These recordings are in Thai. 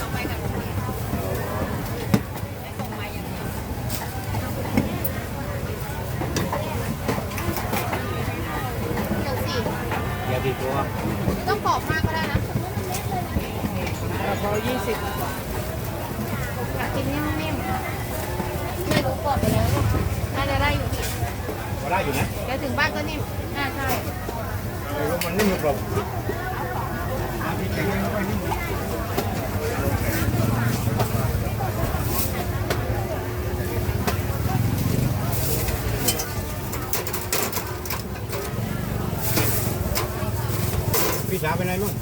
ต้องไปกับโรงเรียนไปส่งมาอย่างเดียวเดี๋ยวสิอย่าดีตัวไม่ต้องกรอบมากก็ได้นะพอยี่สิบอยากกินนิ่มๆไม่รู้กรอบไปแล้วน่าจะได้อยู่พี่ก็ได้อยู่นะเดี๋ยวถึงบ้านก็นิ่มน่าใช่ไม่รู้มันนิ่มหรือกรอบพี่สาวเป็นไงบ้าง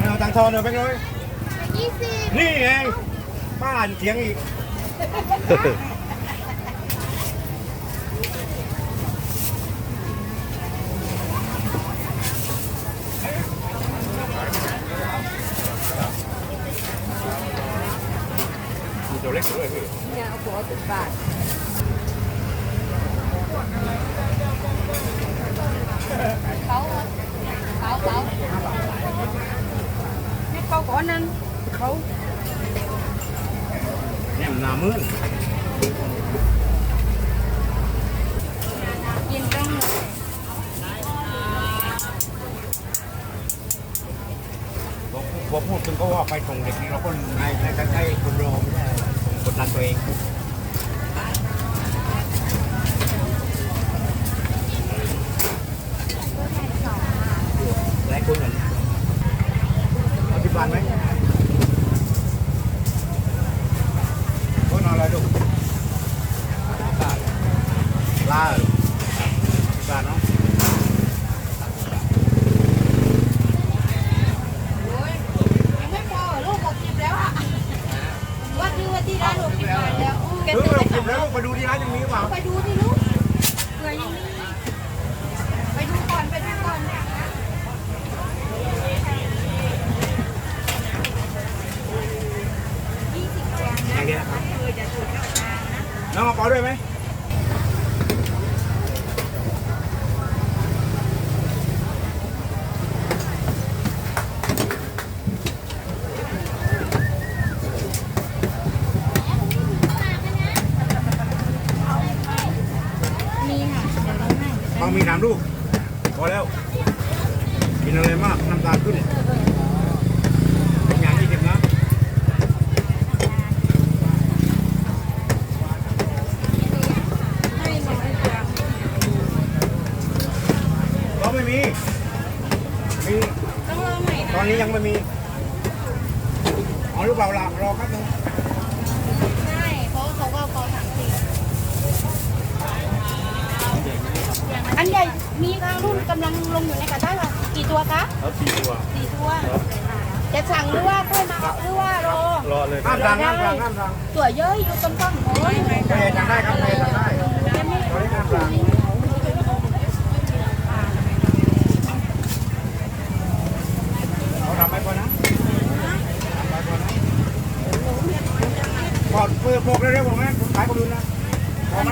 เอาตังค์ทอนเนอะไปเลยยี่สิบ นี่ไงป้าเถียงอีกมีตัวเล็กด้วยพี่เนี่ยเอาหัวสิบบาทเขาเขาเขานี่เขาก่อนนั้น เขาเนี่ยมันหนามืดกินต้องบอกพูดถึงก็ว่าไปส่งเด็กนี่เราก็ในในใกล้ๆคนรอไม่ได้กดดันตัวเองหลายคนเหมือนเอาที่บ้านไหมคนเอาอะไรลูกลาเหรอลาเนาะ ยังไม่พอลูกหกสิบแล้วอะวัด ดูว่าที่ร้านหกสิบบาทแล้วแกเออซื้อเราไปเก็สอบงแล้วมาดูที่ร้านยังมีหรือเปล่าไปดูที่ลูกเผื่อยังมีไปดูก่อนไปดูก่อนยี่สิบแกงอย่างเดียวครับน้องมาปอด้วยไหมมีค่ะเดี๋ยวเรา ให้บางมีน้ำลูกพอแล้ว กินอะไรมากน้ำตาลขึ้นเป็นอย่างที่เจ็บนะให้หน่อยค่ะก็ไม่มีมีต้องรอใหม่ตนะอนนี้ยังไม่มีเอาหรือเปล่าล่ะรอครับนึง อันใหญ่มีทางรุ่นกำลังลงอยู่ในกระทะค่กี่ตัวคะแล้วสี่ตัวสี่ตัว จะสั่งหรือว่าค่อยมาเอาหรือว่ารอรอเลยห้ามดังห้ามดังห้ามดังตัวเยอะอยู่ตรงต้นโอ้ยเมย์ดังได้ครับเมย์ดังได้ตอนนี้ห้ามดังเขาทำไปก่อนนะก่อนเปิดโมกเร็วๆผมนะขายคนอื่นนะพอไหม